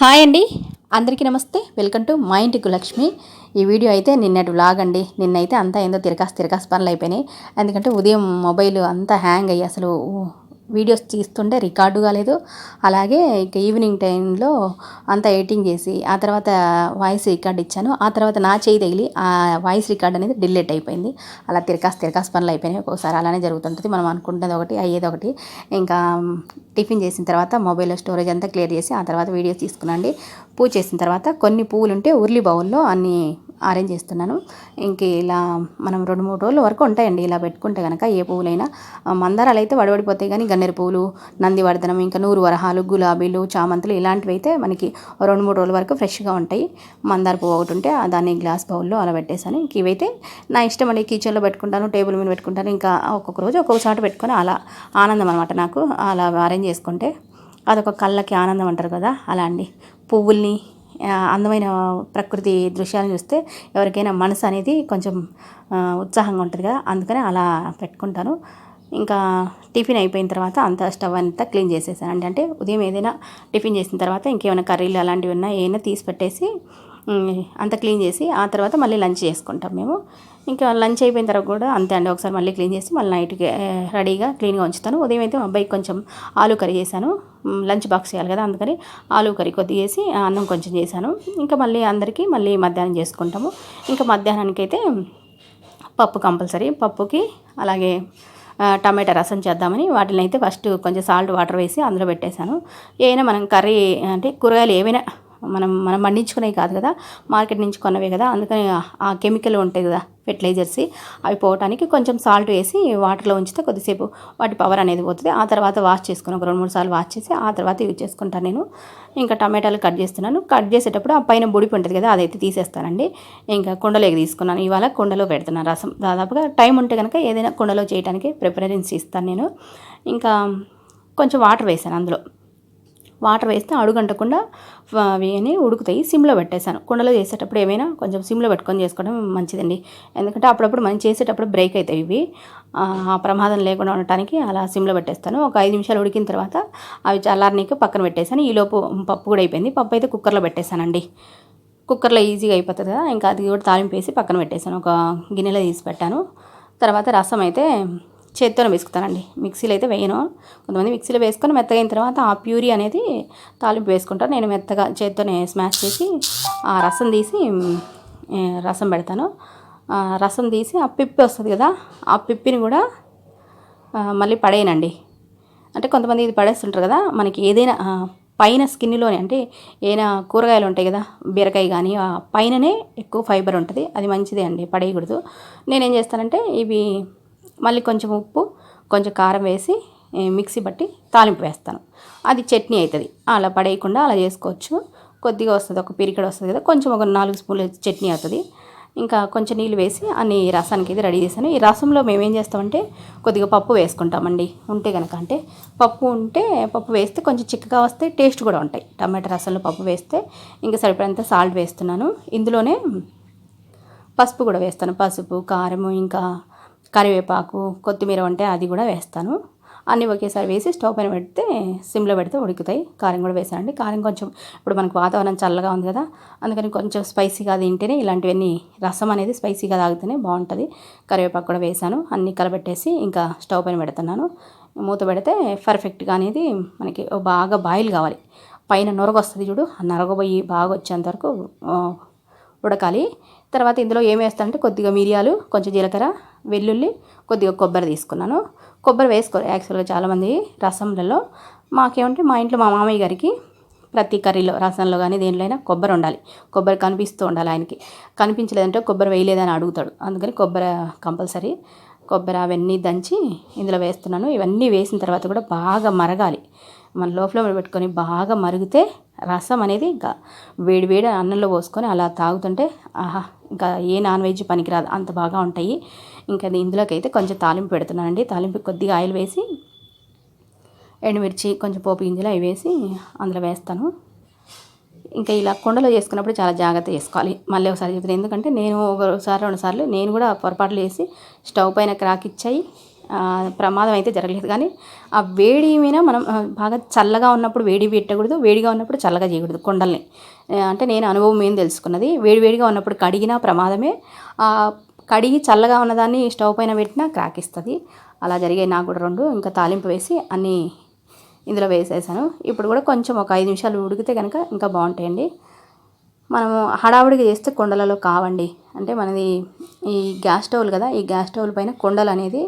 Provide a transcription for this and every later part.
Hi అండి. అందరికీ నమస్తే. వెల్కమ్ టు మా ఇంటికి లక్ష్మి. ఈ వీడియో అయితే నిన్నటి వ్లాగ్ అండి. నిన్నైతే అంతా ఏందో తిరకాస్ తిరకాస్ పనులు అయిపోయినాయి. ఎందుకంటే ఉదయం మొబైల్ అంతా హ్యాంగ్ అయ్యి అసలు వీడియోస్ తీస్తుంటే రికార్డు కాలేదు. అలాగే ఇక ఈవినింగ్ టైంలో అంతా ఎడిటింగ్ చేసి ఆ తర్వాత వాయిస్ రికార్డ్ ఇచ్చాను. ఆ తర్వాత నా చేయి తగిలి ఆ వాయిస్ రికార్డ్ అనేది డిలీట్ అయిపోయింది. అలా తిరకాస్ తిరకాస్ పనులు అయిపోయినాయి. ఒక్కోసారి అలానే జరుగుతుంటుంది. మనం అనుకుంటున్నది ఒకటి అయ్యేది ఒకటి. ఇంకా టిఫిన్ చేసిన తర్వాత మొబైల్లో స్టోరేజ్ అంతా క్లియర్ చేసి ఆ తర్వాత వీడియోస్ తీసుకున్నాండి. పూజ చేసిన తర్వాత కొన్ని పువ్వులు ఉంటే ఉర్లి బౌల్లో అన్ని అరేంజ్ చేస్తున్నాను. ఇంక ఇలా మనం రెండు మూడు రోజుల వరకు ఉంటాయండి. ఇలా పెట్టుకుంటే కనుక ఏ పువ్వులైనా. మందారాలు అయితే వడవడిపోతాయి కానీ గన్నేరు పువ్వులు నందివర్ధనం ఇంకా నూరు వరహాలు గులాబీలు చామంతులు ఇలాంటివి అయితే మనకి రెండు మూడు రోజుల వరకు ఫ్రెష్గా ఉంటాయి. మందార పువ్వు ఒకటి ఉంటే దాన్ని గ్లాస్ బౌల్లో అలా పెట్టేశాను. ఇంక ఇవైతే నా ఇష్టం అండి. కిచెన్లో పెట్టుకుంటాను టేబుల్ మీద పెట్టుకుంటాను. ఇంకా ఒక్కొక్క రోజు ఒక్కొక్క చోట పెట్టుకొని అలా ఆనందం అనమాట నాకు. అలా అరేంజ్ చేసుకుంటే అదొక కళ్ళకి ఆనందం అంటారు కదా అలా అండి. పువ్వుల్ని అందమైన ప్రకృతి దృశ్యాలను చూస్తే ఎవరికైనా మనసు అనేది కొంచెం ఉత్సాహంగా ఉంటుంది కదా అందుకని అలా పెట్టుకుంటాను. ఇంకా టిఫిన్ అయిపోయిన తర్వాత అంతా స్టవ్ అంతా క్లీన్ చేసేసాను అంటే ఉదయం ఏదైనా టిఫిన్ చేసిన తర్వాత ఇంకేమైనా కర్రీలు అలాంటివి ఉన్నా ఏమైనా తీసి పెట్టేసి అంత క్లీన్ చేసి ఆ తర్వాత మళ్ళీ లంచ్ చేసుకుంటాం మేము. ఇంకా లంచ్ అయిపోయిన తర్వాత కూడా అంతే అండి ఒకసారి మళ్ళీ క్లీన్ చేసి మళ్ళీ నైట్కి రెడీగా క్లీన్గా ఉంచుతాను. ఉదయం అయితే అబ్బాయికి కొంచెం ఆలు కర్రీ చేశాను. లంచ్ బాక్స్ చేయాలి కదా అందుకని ఆలు కర్రీ కొద్ది చేసి అన్నం కొంచెం చేశాను. ఇంకా మళ్ళీ అందరికీ మళ్ళీ మధ్యాహ్నం చేసుకుంటాము. ఇంకా మధ్యాహ్నానికి అయితే పప్పు కంపల్సరీ పప్పుకి అలాగే టమాటా రసం చేద్దామని వాటిని అయితే ఫస్ట్ కొంచెం సాల్ట్ వాటర్ వేసి అందులో పెట్టేశాను. ఏమైనా మనం కర్రీ అంటే కూరగాయలు ఏవైనా మనం మనం పండించుకునేవి కాదు కదా మార్కెట్ నుంచి కొన్నవే కదా అందుకని ఆ కెమికల్ ఉంటాయి కదా ఫెర్టిలైజర్స్ అవి పోవటానికి కొంచెం సాల్ట్ వేసి వాటర్లో ఉంచితే కొద్దిసేపు వాటి పవర్ అనేది పోతుంది. ఆ తర్వాత వాష్ చేసుకుని ఒక రెండు మూడు సార్లు వాష్ చేసి ఆ తర్వాత యూజ్ చేసుకుంటాను నేను. ఇంకా టమాటాలు కట్ చేస్తున్నాను. కట్ చేసేటప్పుడు ఆ పైన బుడిపి ఉంటుంది కదా అదైతే తీసేస్తానండి. ఇంకా కుండలోకి తీసుకున్నాను. ఇవాళ కుండలో పెడుతున్నాను రసం. దాదాపుగా టైం ఉంటే కనుక ఏదైనా కుండలో చేయడానికి ప్రిఫరెన్స్ ఇస్తాను నేను. ఇంకా కొంచెం వాటర్ వేసాను అందులో. వాటర్ వేస్తే అడుగంటకుండా అవి అని ఉడుకుతాయి. సిమ్లో పెట్టేశాను. కుండలో చేసేటప్పుడు ఏమైనా కొంచెం సిమ్లో పెట్టుకొని చేసుకోవడం మంచిదండి. ఎందుకంటే అప్పుడప్పుడు మనం చేసేటప్పుడు బ్రేక్ అవుతాయి ఇవి. ఆ ఆ ప్రమాదం లేకుండా ఉండటానికి అలా సిమ్లో పెట్టేస్తాను. ఒక ఐదు నిమిషాలు ఉడికిన తర్వాత అవి చల్లారనీకి పక్కన పెట్టేశాను. ఈలోపు పప్పు కూడా అయిపోయింది. పప్పు అయితే కుక్కర్లో పెట్టేశానండి. కుక్కర్లో ఈజీగా అయిపోతుంది కదా. ఇంకా అది కూడా తాలింపు వేసి పక్కన పెట్టేశాను. ఒక గిన్నెలో తీసి పెట్టాను. తర్వాత రసం అయితే చేత్తోనే వేసుకుతానండి. మిక్సీలో అయితే వేయను. కొంతమంది మిక్సీలో వేసుకొని మెత్తగా అయిన తర్వాత ఆ ప్యూరీ అనేది తాలింపు వేసుకుంటాను నేను మెత్తగా చేత్తోనే స్మాష్ చేసి ఆ రసం తీసి రసం పెడతాను. రసం తీసి ఆ పిప్పి వస్తుంది కదా ఆ పిప్పిని కూడా మళ్ళీ పడేయనండి. అంటే కొంతమంది ఇది పడేస్తుంటారు కదా మనకి ఏదైనా పైన స్కిన్లోనే అంటే ఏదైనా కూరగాయలు ఉంటాయి కదా బీరకాయ కానీ ఆ పైననే ఎక్కువ ఫైబర్ ఉంటుంది. అది మంచిదే అండి పడేయకూడదు. నేనేం చేస్తానంటే ఇవి మళ్ళీ కొంచెం ఉప్పు కొంచెం కారం వేసి మిక్సీ బట్టి తాలింపు వేస్తాను. అది చట్నీ అవుతుంది అలా పడేయకుండా అలా చేసుకోవచ్చు. కొద్దిగా వస్తుంది ఒక పిరికడ వస్తుంది కదా కొంచెం ఒక నాలుగు స్పూన్ల చట్నీ అవుతుంది. ఇంకా కొంచెం నీళ్ళు వేసి అన్ని రసానికి ఇది రెడీ చేశాను. ఈ రసంలో మేము ఏం చేస్తామంటే కొద్దిగా పప్పు వేసుకుంటామండి. ఉంటే కనుక అంటే పప్పు ఉంటే పప్పు వేస్తే కొంచెం చిక్కగా వస్తే టేస్ట్ కూడా ఉంటాయి. టమాటా రసంలో పప్పు వేస్తే ఇంకా సరిపడంత సాల్ట్ వేస్తున్నాను. ఇందులోనే పసుపు కూడా వేస్తాను. పసుపు కారము ఇంకా కరివేపాకు కొత్తిమీర ఉంటే అది కూడా వేస్తాను. అన్నీ ఒకేసారి వేసి స్టవ్ పైన పెడితే సిమ్లో పెడితే ఉడుకుతాయి. కారం కూడా వేసానండి. కారం కొంచెం ఇప్పుడు మనకు వాతావరణం చల్లగా ఉంది కదా అందుకని కొంచెం స్పైసీగా తింటేనే ఇలాంటివన్నీ రసం అనేది స్పైసీగా తాగితేనే బాగుంటుంది. కరివేపాకు కూడా వేసాను. అన్నీ కలబెట్టేసి ఇంకా స్టవ్ పైన పెడుతున్నాను. మూత పెడితే పర్ఫెక్ట్గా అనేది మనకి బాగా బాయిల్ కావాలి. పైన నొరగొస్తుంది చూడు. ఆ నొరగబోయి బాగా వచ్చేంత వరకు ఉడకాలి. తర్వాత ఇందులో ఏం వేస్తానంటే కొద్దిగా మిరియాలు కొంచెం జీలకర్ర వెల్లుల్లి కొద్దిగా కొబ్బరి తీసుకున్నాను. కొబ్బరి వేసుకోరు యాక్చువల్గా చాలామంది రసంలలో మాకేమంటే మా ఇంట్లో మా మామయ్య గారికి ప్రతి కర్రీలో రసంలో కానీ దేనిలో అయినా కొబ్బరి ఉండాలి. కొబ్బరి కనిపిస్తూ ఉండాలి ఆయనకి. కనిపించలేదంటే కొబ్బరి వేయలేదని అడుగుతాడు. అందుకని కొబ్బరి కంపల్సరీ కొబ్బరి అవన్నీ దంచి ఇందులో వేస్తున్నాను. ఇవన్నీ వేసిన తర్వాత కూడా బాగా మరగాలి. మన లోపల పెట్టుకొని బాగా మరిగితే రసం అనేది వేడి వేడి అన్నంలో పోసుకొని అలా తాగుతుంటే ఆహా ఇంకా ఏ నాన్ వెజ్ పనికిరాదు అంత బాగా ఉంటాయి. ఇంకా అది ఇందులోకి అయితే కొంచెం తాలింపు పెడుతున్నానండి. తాలింపు కొద్దిగా ఆయిల్ వేసి ఎండుమిర్చి కొంచెం పోపు గింజలు అవి వేసి అందులో వేస్తాను. ఇంకా ఇలా కుండలో చేసుకున్నప్పుడు చాలా జాగ్రత్త చేసుకోవాలి. మళ్ళీ ఒకసారి చెప్తాను ఎందుకంటే నేను ఒకసారి రెండుసార్లు నేను కూడా పొరపాట్లు చేసి స్టవ్ పైన క్రాక్ ఇచ్చాయి. ప్రమాదం అయితే జరగలేదు. కానీ ఆ వేడి మీద మనం బాగా చల్లగా ఉన్నప్పుడు వేడి పెట్టకూడదు వేడిగా ఉన్నప్పుడు చల్లగా చేయకూడదు కుండల్ని. అంటే నేను అనుభవం ఏం తెలుసుకున్నది వేడివేడిగా ఉన్నప్పుడు కడిగినా ప్రమాదమే కడిగి చల్లగా ఉన్నదాన్ని స్టవ్ పైన పెట్టినా క్రాక్ ఇస్తుంది. అలా జరిగాయి నాకు కూడా రెండు ఇంకా తాలింపు వేసి అన్నీ ఇందులో వేసేసాను. ఇప్పుడు కూడా కొంచెం ఒక ఐదు నిమిషాలు ఉడికితే కనుక ఇంకా బాగుంటాయండి. మనము హడావుడిగా చేస్తే కొండలలో కావండి. అంటే మనది ఈ గ్యాస్ స్టవ్లు కదా ఈ గ్యాస్ స్టవ్ల పైన కొండలు అనేది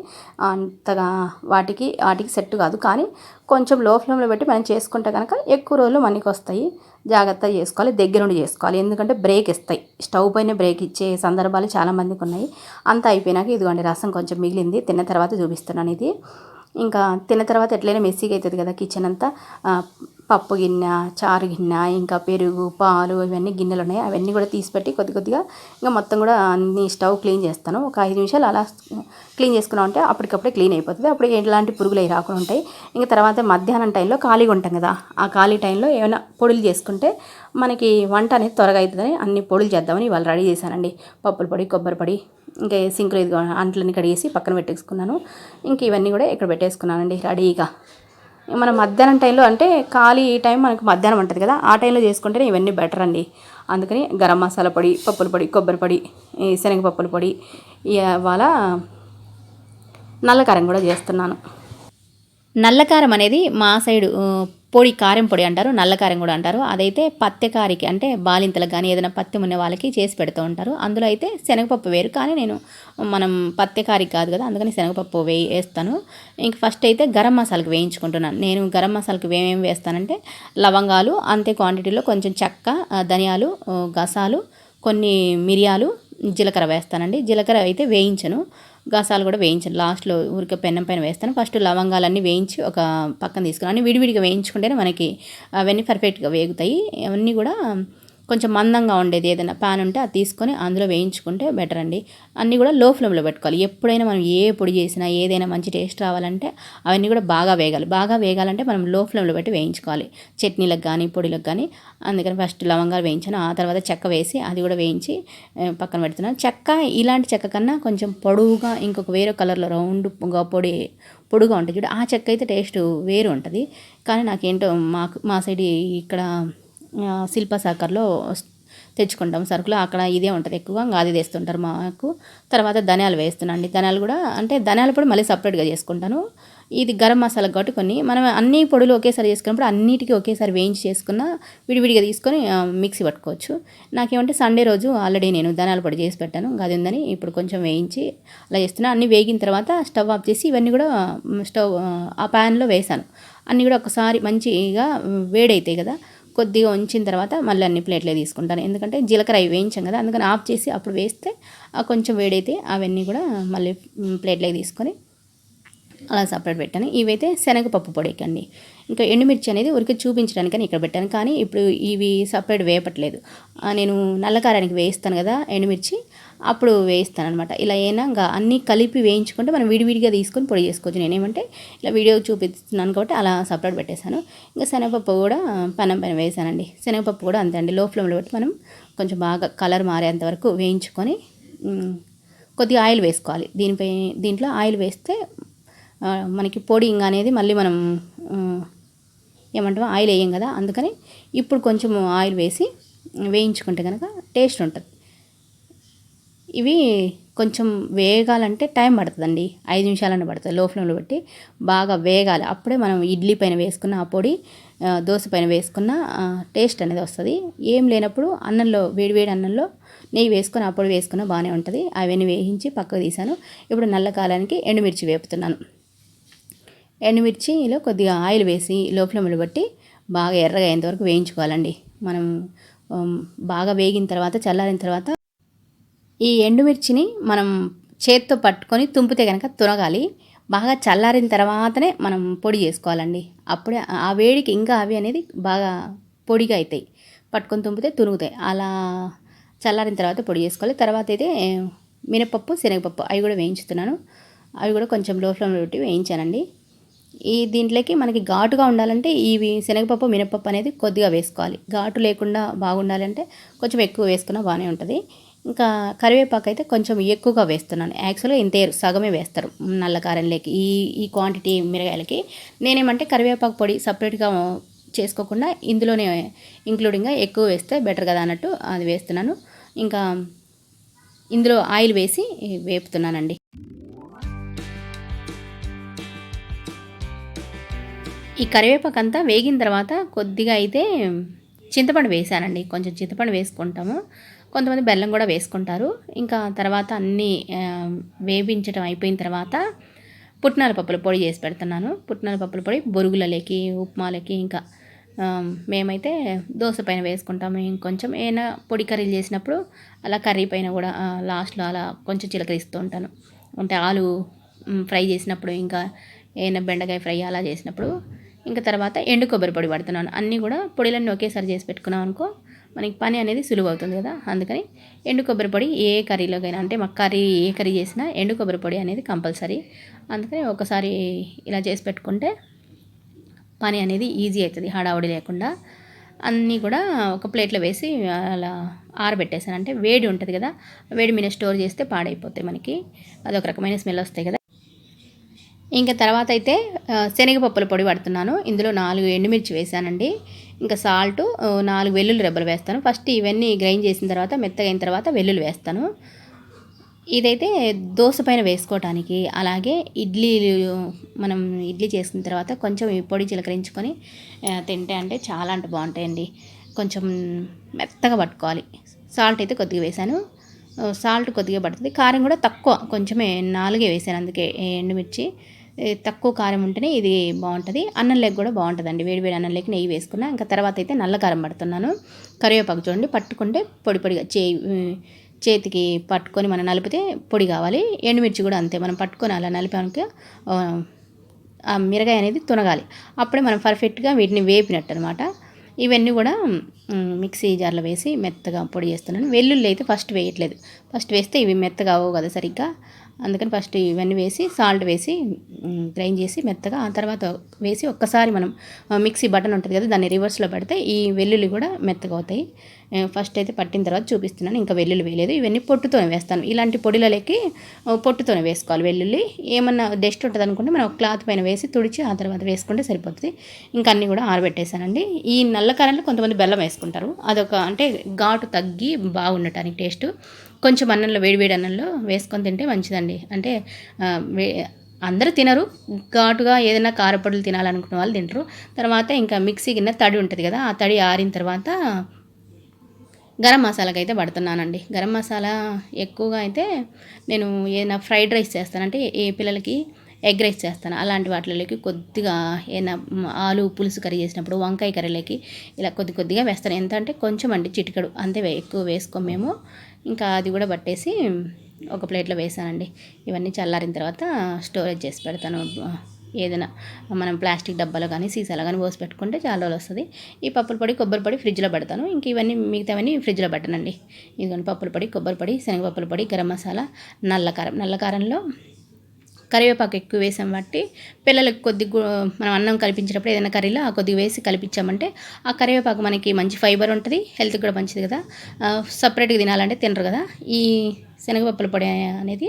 అంతగా వాటికి వాటికి సెట్ కాదు. కానీ కొంచెం లో ఫ్లేమ్లో పెట్టి మనం చేసుకుంటే కనుక ఎక్కువ రోజులు మనకి వస్తాయి. జాగ్రత్తగా చేసుకోవాలి దగ్గరుండి చేసుకోవాలి. ఎందుకంటే బ్రేక్ ఇస్తాయి. స్టవ్ పైన బ్రేక్ ఇచ్చే సందర్భాలు చాలా మందికి ఉన్నాయి. అంతా అయిపోయినాక ఇదిగోండి రసం కొంచెం మిగిలింది. తిన్న తర్వాత చూపిస్తున్నాను ఇది. ఇంకా తిన్న తర్వాత ఎట్లయినా మెస్సీగా అవుతుంది కదా కిచెన్ అంతా. పప్పు గిన్నె చారు గిన్నె ఇంకా పెరుగు పాలు ఇవన్నీ గిన్నెలు ఉన్నాయి అవన్నీ కూడా తీసి పెట్టి కొద్ది కొద్దిగా ఇంకా మొత్తం కూడా అన్ని స్టవ్ క్లీన్ చేస్తాను. ఒక ఐదు నిమిషాలు అలా క్లీన్ చేసుకున్నాం అంటే అప్పటికప్పుడే క్లీన్ అయిపోతుంది. అప్పుడు ఎలాంటి పురుగులు అవి రాకుండా ఉంటాయి. ఇంకా తర్వాత మధ్యాహ్నం టైంలో ఖాళీగా ఉంటాం కదా. ఆ ఖాళీ టైంలో ఏమైనా పొడులు చేసుకుంటే మనకి వంట అనేది త్వరగా అవుతుందని అన్ని పొడులు చేద్దామని ఇవాళ రెడీ చేశానండి. పప్పుల పొడి కొబ్బరి పొడి ఇంకా సింకులు ఇది అంట్లని కడిగేసి పక్కన పెట్టేసుకున్నాను. ఇంక ఇవన్నీ కూడా ఇక్కడ పెట్టేసుకున్నానండి రెడీగా. మనం మధ్యాహ్నం టైంలో అంటే ఖాళీ టైం మనకు మధ్యాహ్నం ఉంటుంది కదా ఆ టైంలో చేసుకుంటేనే ఇవన్నీ బెటర్ అండి. అందుకని గరం మసాలా పొడి పప్పుల పొడి కొబ్బరి పొడి ఈ శనగపప్పుల పొడి ఇవాళ నల్ల కారం కూడా చేస్తున్నాను. నల్లకారం అనేది మా సైడు పొడి కారం పొడి అంటారు నల్లకారం కూడా అంటారు. అదైతే పత్తెకారికి అంటే బాలింతలకు కానీ ఏదైనా పత్తి ఉన్న వాళ్ళకి చేసి పెడుతూ ఉంటారు. అందులో అయితే శనగపప్పు వేరు. కానీ నేను మనం పత్తెకారికి కాదు కదా అందుకని శనగపప్పు వే వేస్తాను. ఇంక ఫస్ట్ అయితే గరం మసాలాకు వేయించుకుంటున్నాను. నేను గరం మసాలాకు ఏమేమి వేస్తానంటే లవంగాలు అంతే క్వాంటిటీలో కొంచెం చెక్క ధనియాలు గసాలు కొన్ని మిరియాలు జీలకర్ర వేస్తానండి. జీలకర్ర అయితే వేయించను. గసాలు కూడా వేయించాను లాస్ట్లో ఊరికే పెన్నం పైన వేస్తాను. ఫస్ట్ లవంగాలన్నీ వేయించి ఒక పక్కన తీసుకుని అన్ని విడివిడిగా వేయించుకుంటేనే మనకి అవన్నీ పర్ఫెక్ట్గా వేగుతాయి. అవన్నీ కూడా కొంచెం మందంగా ఉండేది ఏదైనా ప్యాన్ ఉంటే అది తీసుకొని అందులో వేయించుకుంటే బెటర్ అండి. అన్నీ కూడా లో ఫ్లేమ్లో పెట్టుకోవాలి. ఎప్పుడైనా మనం ఏ పొడి చేసినా ఏదైనా మంచి టేస్ట్ రావాలంటే అవన్నీ కూడా బాగా వేగాలి. బాగా వేగాలంటే మనం లో ఫ్లేమ్లో పెట్టి వేయించుకోవాలి. చట్నీలకు కానీ పొడిలకు కానీ అందుకని ఫస్ట్ లవంగాలు వేయించాను. ఆ తర్వాత చెక్క వేసి అది కూడా వేయించి పక్కన పెడుతున్నాను. చెక్క ఇలాంటి చెక్క కన్నా కొంచెం పొడువుగా ఇంకొక వేరే కలర్లో రౌండ్గా పొడి పొడుగా ఉంటుంది చూడు. ఆ చెక్క అయితే టేస్ట్ వేరు ఉంటుంది. కానీ నాకేంటో మాకు మా సైడ్ ఇక్కడ ఆ, తెచ్చుకుంటాం సరుకులు. అక్కడ ఇదే ఉంటుంది ఎక్కువగా ఇంకా అది తెస్తుంటారు మాకు. తర్వాత ధనియాలు వేస్తున్నాండి ధనియాలు కూడా అంటే ధనియాల పొడి మళ్ళీ సపరేట్గా చేసుకుంటాను. ఇది గరం మసాలా కాబట్టి కొన్ని మనం అన్ని పొడులు ఒకేసారి చేసుకున్నప్పుడు అన్నిటికీ ఒకేసారి వేయించి చేసుకున్న విడివిడిగా తీసుకొని మిక్సీ పట్టుకోవచ్చు. నాకేమంటే సండే రోజు ఆల్రెడీ నేను ధనియాల పొడి చేసి పెట్టాను ఇంకా అది ఉందని ఇప్పుడు కొంచెం వేయించి అలా చేస్తున్నా. అన్నీ వేగిన తర్వాత స్టవ్ ఆఫ్ చేసి ఇవన్నీ కూడా స్టవ్ ఆ, ప్యాన్లో వేసాను. అన్నీ కూడా ఒకసారి మంచిగా వేడైతాయి కదా. కొద్దిగా ఉంచిన తర్వాత మళ్ళీ అన్ని ప్లేట్లే తీసుకుంటాను. ఎందుకంటే జీలకర్ర అవి వేయించాం కదా అందుకని ఆఫ్ చేసి అప్పుడు వేస్తే కొంచెం వేడైతే అవన్నీ కూడా మళ్ళీ ప్లేట్లే ప్లేట్లోకి తీసుకొని అలా సపరేట్ పెట్టాను. ఇవైతే శనగపప్పు పొడికండి. ఇంకా ఎండుమిర్చి అనేది ఉరికి చూపించడానికని ఇక్కడ పెట్టాను. కానీ ఇప్పుడు ఇవి సపరేట్ వేపట్లేదు నేను నల్లకారానికి వేయిస్తాను కదా ఎండుమిర్చి అప్పుడు వేయిస్తాను అనమాట ఇలా అయినా ఇంకా అన్నీ కలిపి వేయించుకుంటే మనం విడివిడిగా తీసుకొని పొడి చేసుకోవచ్చు. నేనేమంటే ఇలా వీడియో చూపిస్తున్నాను కాబట్టి అలా సపరేట్ పెట్టేశాను. ఇంకా శనగపప్పు కూడా పెనం పైన వేసానండి శనగపప్పు కూడా అంతే అండి. లో ఫ్లేమ్లో పెట్టి మనం కొంచెం బాగా కలర్ మారేంత వరకు వేయించుకొని కొద్దిగా ఆయిల్ వేసుకోవాలి. దీనిపై దీంట్లో ఆయిల్ వేస్తే మనకి పొడి ఇంకా అనేది మళ్ళీ మనం ఏమంటాం ఆయిల్ వేయం కదా అందుకని ఇప్పుడు కొంచెం ఆయిల్ వేసి వేయించుకుంటే కనుక టేస్ట్ ఉంటుంది. ఇవి కొంచెం వేగాలంటే టైం పడుతుందండి. ఐదు నిమిషాలన్న పడుతుంది లో ఫ్లేమ్లో పెట్టి బాగా వేగాలి. అప్పుడే మనం ఇడ్లీ పైన వేసుకున్న ఆ పొడి దోశ పైన వేసుకున్న టేస్ట్ అనేది వస్తుంది. ఏం లేనప్పుడు అన్నంలో వేడివేడి అన్నంలో నెయ్యి వేసుకొని ఆ పొడి వేసుకున్న బాగానే ఉంటుంది. అవన్నీ వేయించి పక్కకు తీసాను. ఇప్పుడు నల్ల కాలానికి ఎండుమిర్చి వేపుతున్నాను. ఎండుమిర్చిలో కొద్దిగా ఆయిల్ వేసి లో బట్టి బాగా ఎర్రగా అయ్యేంతవరకు వేయించుకోవాలండి. మనం బాగా వేగిన తర్వాత చల్లారిన తర్వాత ఈ ఎండుమిర్చిని మనం చేత్తో పట్టుకొని తుంపితే కనుక తునగాలి. బాగా చల్లారిన తర్వాతనే మనం పొడి చేసుకోవాలండి. అప్పుడే ఆ వేడికి ఇంకా అవి అనేది బాగా పొడిగా అవుతాయి పట్టుకొని తుంపితే తురుగుతాయి అలా చల్లారిన తర్వాత పొడి చేసుకోవాలి. తర్వాత అయితే మినపప్పు శనగపప్పు అవి కూడా వేయించుతున్నాను. అవి కూడా కొంచెం లో ఫ్లేమ్లో పెట్టి వేయించానండి. ఈ దీంట్లోకి మనకి ఘాటుగా ఉండాలంటే ఇవి శనగపప్పు మినపప్పు అనేది కొద్దిగా వేసుకోవాలి. ఘాటు లేకుండా బాగుండాలంటే కొంచెం ఎక్కువ వేసుకున్నా బాగానే ఉంటుంది. ఇంకా కరివేపాకు అయితే కొంచెం ఎక్కువగా వేస్తున్నాను. యాక్చువల్గా ఇంతే సగమే వేస్తారు నల్ల కారంలోకి. ఈ ఈ క్వాంటిటీ మిరగాయలకి. నేనేమంటే కరివేపాకు పొడి సపరేట్గా చేసుకోకుండా ఇందులోనే ఇంక్లూడింగ్గా ఎక్కువ వేస్తే బెటర్ కదా అన్నట్టు అది వేస్తున్నాను. ఇంకా ఇందులో ఆయిల్ వేసి వేపుతున్నానండి. ఈ కరివేపాకు అంతా వేగిన తర్వాత కొద్దిగా అయితే చింతపండు వేసానండి. కొంచెం చింతపండు వేసుకుంటాము. కొంతమంది బెల్లం కూడా వేసుకుంటారు. ఇంకా తర్వాత అన్నీ వేపించడం అయిపోయిన తర్వాత పుట్నాల పప్పుల పొడి చేసి పెడుతున్నాను. పుట్నాల పప్పుల పొడి బొరుగులలోకి ఉప్మాలకి ఇంకా మేమైతే దోశ పైన వేసుకుంటాము. ఇంకొంచెం ఏమైనా పొడి కర్రీలు చేసినప్పుడు అలా కర్రీ పైన కూడా లాస్ట్లో అలా కొంచెం చిలకరిస్తూ ఉంటాను. అంటే ఆలు ఫ్రై చేసినప్పుడు ఇంకా ఏమైనా బెండకాయ ఫ్రై అలా చేసినప్పుడు ఇంకా తర్వాత ఎండు కొబ్బరి పొడి పడుతున్నాను అన్నీ కూడా పొడిలన్నీ ఒకేసారి చేసి పెట్టుకున్నాం అనుకో మనకి పని అనేది సులువు అవుతుంది కదా. అందుకని ఎండు కొబ్బరి పొడి ఏ కర్రీలోకైనా అంటే మాకు కర్రీ ఏ కర్రీ చేసినా ఎండు కొబ్బరి పొడి అనేది కంపల్సరీ. అందుకని ఒకసారి ఇలా చేసి పెట్టుకుంటే పని అనేది ఈజీ అవుతుంది హడావుడి లేకుండా. అన్నీ కూడా ఒక ప్లేట్లో వేసి అలా ఆరబెట్టేసాను. అంటే వేడి ఉంటుంది కదా వేడి మీద స్టోర్ చేస్తే పాడైపోతాయి మనకి. అదొక రకమైన స్మెల్ వస్తాయి కదా. ఇంకా తర్వాత అయితే శనగపప్పుల పొడి పడుతున్నాను. ఇందులో నాలుగు ఎండుమిర్చి వేసానండి. ఇంకా సాల్ట్ నాలుగు వెల్లుల్లి రెబ్బలు వేస్తాను. ఫస్ట్ ఇవన్నీ గ్రైండ్ చేసిన తర్వాత మెత్తగా అయిన తర్వాత వెల్లుల్లి వేస్తాను. ఇదైతే దోశ పైన వేసుకోవటానికి అలాగే ఇడ్లీ మనం ఇడ్లీ చేసుకున్న తర్వాత కొంచెం ఈ పొడి చిలకరించుకొని తింటే అంటే చాలా అంటే బాగుంటాయండి. కొంచెం మెత్తగా పట్టుకోవాలి. సాల్ట్ అయితే కొద్దిగా వేసాను. సాల్ట్ కొద్దిగా పడుతుంది. కారం కూడా తక్కువ కొంచెమే నాలుగే వేసాను అందుకే ఎండుమిర్చి. తక్కువ కారం ఉంటేనే ఇది బాగుంటుంది. అన్నం కూడా బాగుంటుందండి. వేడి వేడి అన్నం లెగ్ నెయ్యి వేసుకున్నా. ఇంకా తర్వాత అయితే నల్ల కారం పడుతున్నాను. కరివేపాకు చూడండి పట్టుకుంటే పొడి పొడిగా చేయి చేతికి పట్టుకొని మనం నలిపితే పొడి కావాలి. ఎండుమిర్చి కూడా అంతే మనం పట్టుకొని అలా నలిపాక ఆ మిరగాయ అనేది తునగాలి. అప్పుడే మనం పర్ఫెక్ట్గా వీటిని వేపినట్టు అనమాట ఇవన్నీ కూడా మిక్సీ జార్లో వేసి మెత్తగా పొడి చేస్తున్నాను. వెల్లుల్లి అయితే ఫస్ట్ వేయట్లేదు. ఫస్ట్ వేస్తే ఇవి మెత్తగా అవ్వవు కదా సరిగ్గా. అందుకని ఫస్ట్ ఇవన్నీ వేసి సాల్ట్ వేసి గ్రైండ్ చేసి మెత్తగా ఆ తర్వాత వేసి ఒక్కసారి మనం మిక్సీ బటన్ ఉంటుంది కదా దాన్ని రివర్స్లో పెడితే ఈ వెల్లుల్లి కూడా మెత్తగా అవుతాయి. ఫస్ట్ అయితే పట్టిన తర్వాత చూపిస్తున్నాను ఇంకా వెల్లుల్లి వేయలేదు. ఇవన్నీ పొట్టుతోనే వేస్తాను. ఇలాంటి పొడిలలోకి పొట్టుతోనే వేసుకోవాలి వెల్లుల్లి. ఏమన్నా డస్ట్ ఉంటుంది అనుకుంటే మనం క్లాత్ పైన వేసి తుడిచి ఆ తర్వాత వేసుకుంటే సరిపోతుంది. ఇంకా అన్నీ కూడా ఆరబెట్టేశానండి. ఈ నల్ల కారంలో కొంతమంది బెల్లం వేసుకుంటారు. అదొక అంటే ఘాటు తగ్గి బాగుండటానికి టేస్ట్. కొంచెం అన్నంలో వేడివేడి అన్నంలో వేసుకొని తింటే మంచిదండి. అంటే అందరూ తినరు. ఘాటుగా ఏదైనా కారపొడులు తినాలనుకున్న వాళ్ళు తింటారు. తర్వాత ఇంకా మిక్సీ గిన్నె తడి ఉంటుంది కదా ఆ తడి ఆరిన తర్వాత గరం మసాలాకి అయితే పడుతున్నానండి. గరం మసాలా ఎక్కువగా అయితే నేను ఏదైనా ఫ్రైడ్ రైస్ చేస్తానంటే ఏ పిల్లలకి ఎగ్ రైస్ చేస్తాను. అలాంటి వాటిలోకి కొద్దిగా ఏదైనా ఆలు పులుసు కర్రీ చేసినప్పుడు వంకాయ కర్రీలోకి ఇలా కొద్ది కొద్దిగా వేస్తాను. ఎంత అంటే కొంచెం అండి చిటికడు. అంతే ఎక్కువ వేసుకోం మేము. ఇంకా అది కూడా పట్టేసి ఒక ప్లేట్లో వేసానండి. ఇవన్నీ చల్లారిన తర్వాత స్టోరేజ్ చేసి పెడతాను. ఏదైనా మనం ప్లాస్టిక్ డబ్బాలో కానీ సీసాలో కానీ పోసి పెట్టుకుంటే చాలా రోజులు వస్తుంది. ఈ పప్పుల పొడి కొబ్బరి పొడి ఫ్రిడ్జ్లో పెడతాను. ఇంక ఇవన్నీ మిగతావన్నీ ఫ్రిడ్జ్లో పెట్టనండి. ఇదిగోండి పప్పుల పొడి కొబ్బరి పొడి శనగపప్పుల పొడి గరం మసాలా నల్ల కారం. నల్ల కారంలో కరివేపాకు ఎక్కువ వేసాం బట్టి పిల్లలకు కొద్ది మనం అన్నం కలిపించినప్పుడు ఏదైనా కర్రీలో ఆ కొద్దిగా వేసి కలిపించామంటే ఆ కరివేపాకు మనకి మంచి ఫైబర్ ఉంటుంది హెల్త్కి కూడా మంచిది కదా. సపరేట్గా తినాలంటే తినరు కదా. ఈ శనగపప్పుల పొడి అనేది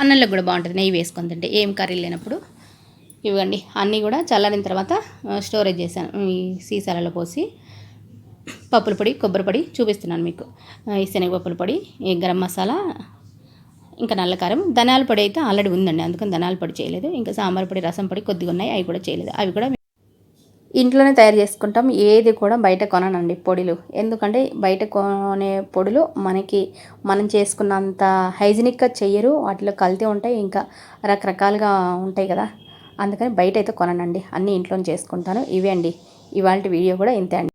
అన్నంలో కూడా బాగుంటుంది నెయ్యి వేసుకొని తింటే. ఏం కర్రీ లేనప్పుడు. ఇవ్వండి. అన్నీ కూడా చల్లారిన తర్వాత స్టోరేజ్ చేశాను. ఈ సీసాలలో పోసి పప్పుల పొడి కొబ్బరి పొడి చూపిస్తున్నాను మీకు. ఈ శనగపప్పుల పొడి ఈ గరం మసాలా ఇంకా నల్లకారం ధనాల పొడి అయితే ఆల్రెడీ ఉందండి అందుకని ధనాల పొడి చేయలేదు. ఇంకా సాంబార్ పొడి రసం పొడి కొద్దిగా ఉన్నాయి అవి కూడా చేయలేదు. అవి కూడా ఇంట్లోనే తయారు చేసుకుంటాం. ఏది కూడా బయట కొననండి పొడిలు. ఎందుకంటే బయట కొనే పొడులు మనకి మనం చేసుకున్నంత హైజీనిక్గా చెయ్యరు వాటిలో కల్తీ ఉంటాయి ఇంకా రకరకాలుగా ఉంటాయి కదా. అందుకని బయట అయితే కొననండి. అన్నీ ఇంట్లోనే చేసుకుంటాను. ఇవే అండి. ఇవాళ వీడియో కూడా ఇంతే అండి.